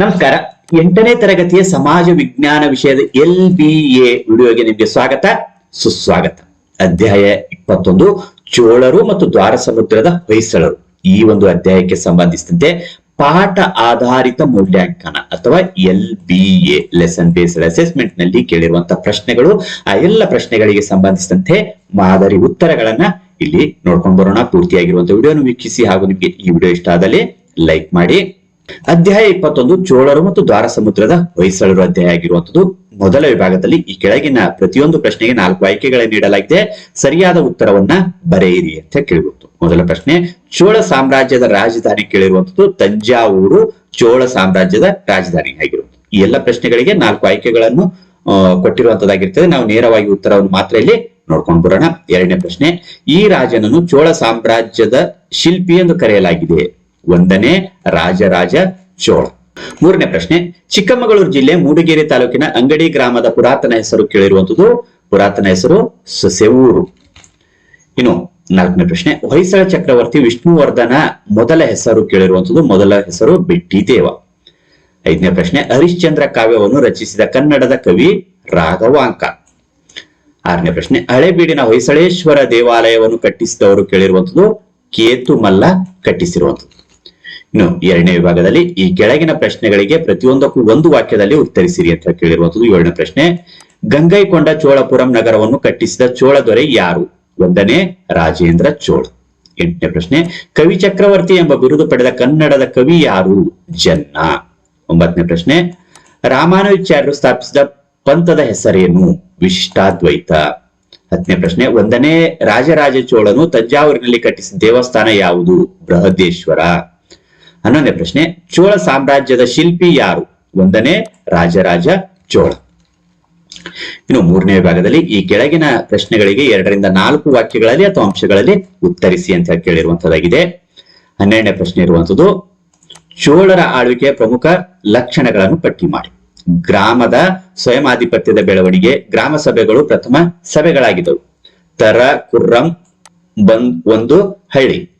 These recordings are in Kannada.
ನಮಸ್ಕಾರ. ಎಂಟನೇ ತರಗತಿಯ ಸಮಾಜ ವಿಜ್ಞಾನ ವಿಷಯದ ಎಲ್ ಬಿ ಎ ವಿಡಿಯೋಗೆ ನಿಮಗೆ ಸ್ವಾಗತ, ಸುಸ್ವಾಗತ. ಅಧ್ಯಾಯ ಇಪ್ಪತ್ತೊಂದು, ಚೋಳರು ಮತ್ತು ದ್ವಾರ ಸಮುದ್ರದ ಹೊಯ್ಸಳರು. ಈ ಒಂದು ಅಧ್ಯಾಯಕ್ಕೆ ಸಂಬಂಧಿಸಿದಂತೆ ಪಾಠ ಆಧಾರಿತ ಮೌಲ್ಯಾಂಕನ ಅಥವಾ L B A lesson based ಅಸೆಸ್ಮೆಂಟ್ನಲ್ಲಿ ಕೇಳಿರುವಂತಹ ಪ್ರಶ್ನೆಗಳು, ಆ ಎಲ್ಲ ಪ್ರಶ್ನೆಗಳಿಗೆ ಸಂಬಂಧಿಸಿದಂತೆ ಮಾದರಿ ಉತ್ತರಗಳನ್ನ ಇಲ್ಲಿ ನೋಡ್ಕೊಂಡು ಬರೋಣ. ಪೂರ್ತಿಯಾಗಿರುವಂತಹ ವಿಡಿಯೋನ ವೀಕ್ಷಿಸಿ ಹಾಗೂ ನಿಮಗೆ ಈ ವಿಡಿಯೋ ಇಷ್ಟ ಆದಲ್ಲಿ ಲೈಕ್ ಮಾಡಿ. ಅಧ್ಯಾಯ ಇಪ್ಪತ್ತೊಂದು, ಚೋಳರು ಮತ್ತು ದ್ವಾರ ಸಮುದ್ರದ ಹೊಯ್ಸಳರು ಅಧ್ಯಾಯ ಆಗಿರುವಂತದ್ದು ಮೊದಲ ವಿಭಾಗದಲ್ಲಿ ಈ ಕೆಳಗಿನ ಪ್ರತಿಯೊಂದು ಪ್ರಶ್ನೆಗೆ ನಾಲ್ಕು ಆಯ್ಕೆಗಳನ್ನು ನೀಡಲಾಗಿದೆ. ಸರಿಯಾದ ಉತ್ತರವನ್ನ ಬರೆಯಿರಿ ಅಂತ ಕೇಳಬಹುದು ಮೊದಲ ಪ್ರಶ್ನೆ, ಚೋಳ ಸಾಮ್ರಾಜ್ಯದ ರಾಜಧಾನಿ ಕೇಳಿರುವಂತದ್ದು ತಂಜಾವೂರು, ಚೋಳ ಸಾಮ್ರಾಜ್ಯದ ರಾಜಧಾನಿ ಆಗಿರುವುದು ಈ ಎಲ್ಲ ಪ್ರಶ್ನೆಗಳಿಗೆ ನಾಲ್ಕು ಆಯ್ಕೆಗಳನ್ನು ಕೊಟ್ಟಿರುವಂತದ್ದಾಗಿರ್ತದೆ ನಾವು ನೇರವಾಗಿ ಉತ್ತರವನ್ನು ಮಾತ್ರ ಇಲ್ಲಿ ನೋಡ್ಕೊಂಡು ಬರೋಣ. ಎರಡನೇ ಪ್ರಶ್ನೆ, ಈ ರಾಜನನ್ನು ಚೋಳ ಸಾಮ್ರಾಜ್ಯದ ಶಿಲ್ಪಿ ಎಂದು ಕರೆಯಲಾಗಿದೆ. ಒಂದನೇ ರಾಜರಾಜ ಚೋಳ. ಮೂರನೇ ಪ್ರಶ್ನೆ, ಚಿಕ್ಕಮಗಳೂರು ಜಿಲ್ಲೆ ಮೂಡಿಗೆರೆ ತಾಲೂಕಿನ ಅಂಗಡಿ ಗ್ರಾಮದ ಪುರಾತನ ಹೆಸರು ಕೇಳಿರುವಂತದ್ದು ಪುರಾತನ ಹೆಸರು ಸೊಸೆವೂರು. ಇನ್ನು ನಾಲ್ಕನೇ ಪ್ರಶ್ನೆ, ಹೊಯ್ಸಳ ಚಕ್ರವರ್ತಿ ವಿಷ್ಣುವರ್ಧನ ಮೊದಲ ಹೆಸರು ಕೇಳಿರುವಂತದ್ದು ಮೊದಲ ಹೆಸರು ಬಿಟ್ಟಿ ದೇವ ಐದನೇ ಪ್ರಶ್ನೆ, ಹರಿಶ್ಚಂದ್ರ ಕಾವ್ಯವನ್ನು ರಚಿಸಿದ ಕನ್ನಡದ ಕವಿ ರಾಘವಾಂಕ. ಆರನೇ ಪ್ರಶ್ನೆ, ಹಳೆಬೀಡಿನ ಹೊಯ್ಸಳೇಶ್ವರ ದೇವಾಲಯವನ್ನು ಕಟ್ಟಿಸಿದವರು ಕೇಳಿರುವಂತದ್ದು ಕೇತು ಮಲ್ಲ ಕಟ್ಟಿಸಿರುವಂತದ್ದು. ಇನ್ನು ಎರಡನೇ ವಿಭಾಗದಲ್ಲಿ ಈ ಕೆಳಗಿನ ಪ್ರಶ್ನೆಗಳಿಗೆ ಪ್ರತಿಯೊಂದಕ್ಕೂ ಒಂದು ವಾಕ್ಯದಲ್ಲಿ ಉತ್ತರಿಸಿರಿ ಅಂತ ಕೇಳಿರುವಂತದ್ದು ಏಳನೇ ಪ್ರಶ್ನೆ. ಗಂಗೈಕೊಂಡ ಚೋಳಪುರಂ ನಗರವನ್ನು ಕಟ್ಟಿಸಿದ ಚೋಳ ದೊರೆ ಯಾರು? ಒಂದನೇ ರಾಜೇಂದ್ರ ಚೋಳ. ಎಂಟನೇ ಪ್ರಶ್ನೆ, ಕವಿ ಚಕ್ರವರ್ತಿ ಎಂಬ ಬಿರುದು ಪಡೆದ ಕನ್ನಡದ ಕವಿ ಯಾರು? ಜನ್ನ. ಒಂಬತ್ತನೇ ಪ್ರಶ್ನೆ, ರಾಮಾನುಜಾಚಾರ್ಯರು ಸ್ಥಾಪಿಸಿದ ಪಂಥದ ಹೆಸರೇನು? ವಿಶಿಷ್ಟಾದ್ವೈತ ಹತ್ತನೇ ಪ್ರಶ್ನೆ, ಒಂದನೇ ರಾಜರಾಜ ಚೋಳನು ತಂಜಾವೂರಿನಲ್ಲಿ ಕಟ್ಟಿಸಿದ ದೇವಸ್ಥಾನ ಯಾವುದು? ಬೃಹದೇಶ್ವರ. ಹನ್ನೊಂದನೇ ಪ್ರಶ್ನೆ, ಚೋಳ ಸಾಮ್ರಾಜ್ಯದ ಶಿಲ್ಪಿ ಯಾರು? ಒಂದನೇ ರಾಜರಾಜ ಚೋಳ. ಇನ್ನು ಮೂರನೇ ವಿಭಾಗದಲ್ಲಿ ಈ ಕೆಳಗಿನ ಪ್ರಶ್ನೆಗಳಿಗೆ ಎರಡರಿಂದ ನಾಲ್ಕು ವಾಕ್ಯಗಳಲ್ಲಿ ಅಥವಾ ಅಂಶಗಳಲ್ಲಿ ಉತ್ತರಿಸಿ ಅಂತ ಹೇಳಿ ಕೇಳಿರುವಂತದ್ದಾಗಿದೆ. ಹನ್ನೆರಡನೇ ಪ್ರಶ್ನೆ ಇರುವಂತದ್ದು, ಚೋಳರ ಆಳ್ವಿಕೆಯ ಪ್ರಮುಖ ಲಕ್ಷಣಗಳನ್ನು ಪಟ್ಟಿ ಮಾಡಿ. ಗ್ರಾಮದ ಸ್ವಯಮಾಧಿಪತ್ಯದ ಬೆಳವಣಿಗೆ, ಗ್ರಾಮ ಸಭೆಗಳು ಪ್ರಥಮ ಸಭೆಗಳಾಗಿದ್ದವು. ತರ ಕುರ್ರಂ ಬಂದ್ ಒಂದು ಹಳ್ಳಿ.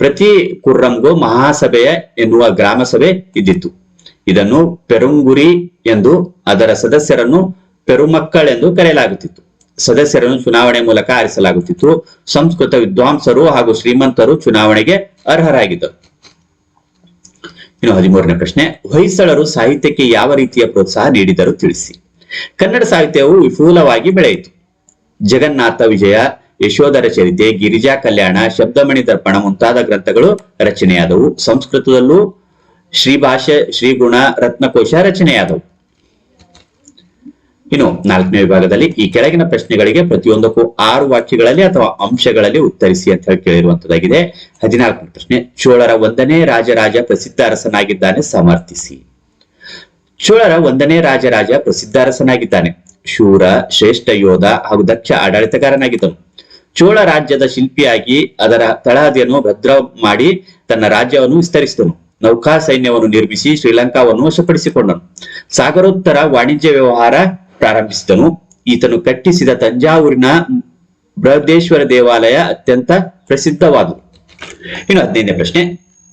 ಪ್ರತಿ ಕುರ್ರಂಗೂ ಮಹಾಸಭೆಯ ಎನ್ನುವ ಗ್ರಾಮ ಸಭೆ ಇದ್ದಿತ್ತು. ಇದನ್ನು ಪೆರುಂಗುರಿ ಎಂದು ಅದರ ಸದಸ್ಯರನ್ನು ಪೆರುಮಕ್ಕಳೆಂದು ಕರೆಯಲಾಗುತ್ತಿತ್ತು. ಸದಸ್ಯರನ್ನು ಚುನಾವಣೆ ಮೂಲಕ ಆರಿಸಲಾಗುತ್ತಿತ್ತು. ಸಂಸ್ಕೃತ ವಿದ್ವಾಂಸರು ಹಾಗೂ ಶ್ರೀಮಂತರು ಚುನಾವಣೆಗೆ ಅರ್ಹರಾಗಿದ್ದರು. ಇನ್ನು ಹದಿಮೂರನೇ ಪ್ರಶ್ನೆ, ಹೊಯ್ಸಳರು ಸಾಹಿತ್ಯಕ್ಕೆ ಯಾವ ರೀತಿಯ ಪ್ರೋತ್ಸಾಹ ನೀಡಿದರು ತಿಳಿಸಿ. ಕನ್ನಡ ಸಾಹಿತ್ಯವು ವಿಪುಲವಾಗಿ ಬೆಳೆಯಿತು. ಜಗನ್ನಾಥ ವಿಜಯ ಯಶೋಧರ ಚರಿತೆ, ಗಿರಿಜಾ ಕಲ್ಯಾಣ, ಶಬ್ದಮಣಿ ದರ್ಪಣ ಮುಂತಾದ ಗ್ರಂಥಗಳು ರಚನೆಯಾದವು. ಸಂಸ್ಕೃತದಲ್ಲೂ ಶ್ರೀಭಾಷೆ ಶ್ರೀಗುಣ ರತ್ನಕೋಶ ರಚನೆಯಾದವು. ಇನ್ನು ನಾಲ್ಕನೇ ವಿಭಾಗದಲ್ಲಿ ಈ ಕೆಳಗಿನ ಪ್ರಶ್ನೆಗಳಿಗೆ ಪ್ರತಿಯೊಂದಕ್ಕೂ ಆರು ವಾಕ್ಯಗಳಲ್ಲಿ ಅಥವಾ ಅಂಶಗಳಲ್ಲಿ ಉತ್ತರಿಸಿ ಅಂತ ಹೇಳಿ ಕೇಳಿರುವಂತದ್ದಾಗಿದೆ. ಹದಿನಾಲ್ಕನೇ ಪ್ರಶ್ನೆ, ಚೋಳರ ಒಂದನೇ ರಾಜರಾಜ ಪ್ರಸಿದ್ಧ ಅರಸನಾಗಿದ್ದಾನೆ ಸಮರ್ಥಿಸಿ. ಚೋಳರ ಒಂದನೇ ರಾಜರಾಜ ಪ್ರಸಿದ್ಧ ಅರಸನಾಗಿದ್ದಾನೆ ಶೂರ, ಶ್ರೇಷ್ಠ ಯೋಧ ಹಾಗೂ ದಕ್ಷ ಆಡಳಿತಗಾರನಾಗಿದ್ದನು. ಚೋಳ ರಾಜ್ಯದ ಶಿಲ್ಪಿಯಾಗಿ ಅದರ ತಳಹದಿಯನ್ನು ಭದ್ರ ಮಾಡಿ ತನ್ನ ರಾಜ್ಯವನ್ನು ವಿಸ್ತರಿಸಿದನು. ನೌಕಾ ಸೈನ್ಯವನ್ನು ನಿರ್ಮಿಸಿ ಶ್ರೀಲಂಕಾವನ್ನು ವಶಪಡಿಸಿಕೊಂಡನು. ಸಾಗರೋತ್ತರ ವಾಣಿಜ್ಯ ವ್ಯವಹಾರ ಪ್ರಾರಂಭಿಸಿದನು. ಈತನು ಕಟ್ಟಿಸಿದ ತಂಜಾವೂರಿನ ಬೃಹದೇಶ್ವರ ದೇವಾಲಯ ಅತ್ಯಂತ ಪ್ರಸಿದ್ಧವಾದುದು. ಇನ್ನು ಹದಿನೈದನೇ ಪ್ರಶ್ನೆ.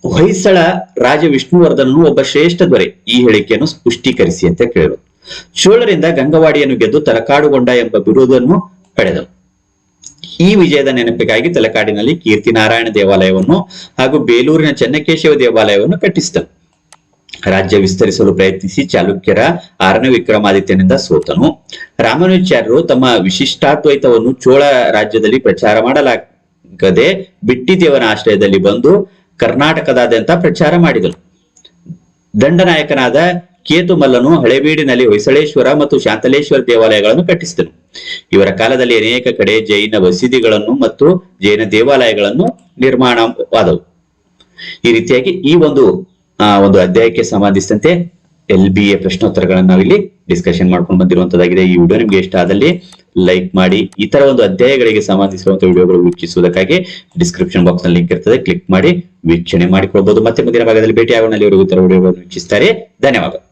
ಹೊಯ್ಸಳ ರಾಜ ವಿಷ್ಣುವರ್ಧನನು ಒಬ್ಬ ಶ್ರೇಷ್ಠ ದೊರೆ. ಈ ಹೇಳಿಕೆಯನ್ನು ಪುಷ್ಟೀಕರಿಸಿ ಅಂತ ಕೇಳಿದರು ಚೋಳರಿಂದ ಗಂಗವಾಡಿಯನ್ನು ಗೆದ್ದು ತಲಕಾಡುಗೊಂಡ ಎಂಬ ಬಿರುದನ್ನು ಪಡೆದನು. ಈ ವಿಜಯದ ನೆನಪಿಗಾಗಿ ತಲಕಾಡಿನಲ್ಲಿ ಕೀರ್ತಿನಾರಾಯಣ ದೇವಾಲಯವನ್ನು ಹಾಗೂ ಬೇಲೂರಿನ ಚೆನ್ನಕೇಶವ ದೇವಾಲಯವನ್ನು ಕಟ್ಟಿಸಿದನು ರಾಜ್ಯ ವಿಸ್ತರಿಸಲು ಪ್ರಯತ್ನಿಸಿ ಚಾಲುಕ್ಯರ ಆರನೇ ವಿಕ್ರಮಾದಿತ್ಯನಿಂದ ಸೋತನು. ರಾಮಾನುಚಾರ್ಯರು ತಮ್ಮ ವಿಶಿಷ್ಟಾದ್ವೈತವನ್ನು ಚೋಳ ರಾಜ್ಯದಲ್ಲಿ ಪ್ರಚಾರ ಮಾಡಲಾಗದೆ ಬಿಟ್ಟಿದೇವನ ಆಶ್ರಯದಲ್ಲಿ ಬಂದು ಕರ್ನಾಟಕದಾದ್ಯಂತ ಪ್ರಚಾರ ಮಾಡಿದರು ದಂಡನಾಯಕನಾದ ಕೇತುಮಲ್ಲನು ಹಳೆಬೀಡಿನಲ್ಲಿ ಹೊಯ್ಸಳೇಶ್ವರ ಮತ್ತು ಶಾಂತಲೇಶ್ವರ ದೇವಾಲಯಗಳನ್ನು ಕಟ್ಟಿಸಿದನು. ಇವರ ಕಾಲದಲ್ಲಿ ಅನೇಕ ಕಡೆ ಜೈನ ಮಸೀದಿಗಳನ್ನು ಮತ್ತು ಜೈನ ದೇವಾಲಯಗಳನ್ನು ನಿರ್ಮಾಣವಾದವು. ಈ ರೀತಿಯಾಗಿ ಈ ಒಂದು ಒಂದು ಅಧ್ಯಾಯಕ್ಕೆ ಸಂಬಂಧಿಸಿದಂತೆ ಎಲ್ ಬಿ ಎ ಪ್ರಶ್ನೋತ್ತರಗಳನ್ನು ನಾವಿಲ್ಲಿ ಡಿಸ್ಕಷನ್ ಮಾಡ್ಕೊಂಡು ಬಂದಿರುವಂತದ್ದಾಗಿದೆ. ಈ ವಿಡಿಯೋ ನಿಮ್ಗೆ ಇಷ್ಟ ಆದಲ್ಲಿ ಲೈಕ್ ಮಾಡಿ, ಈ ತರ ಒಂದು ಅಧ್ಯಾಯಗಳಿಗೆ ಸಂಬಂಧಿಸಿರುವಂತಹ ವಿಡಿಯೋಗಳು ವೀಕ್ಷಿಸುವುದಕ್ಕಾಗಿ ಡಿಸ್ಕ್ರಿಪ್ಷನ್ ಬಾಕ್ಸ್ನಲ್ಲಿ ಲಿಂಕ್ ಇರ್ತದೆ. ಕ್ಲಿಕ್ ಮಾಡಿ, ವೀಕ್ಷಣೆ ಮಾಡಿಕೊಳ್ಬಹುದು ಮತ್ತೆ ಮುಂದಿನ ಭಾಗದಲ್ಲಿ ಭೇಟಿ ಆಗೋಣ ವಿಡಿಯೋಗಳನ್ನು ವೀಕ್ಷಿಸ್ತಾರೆ. ಧನ್ಯವಾದ.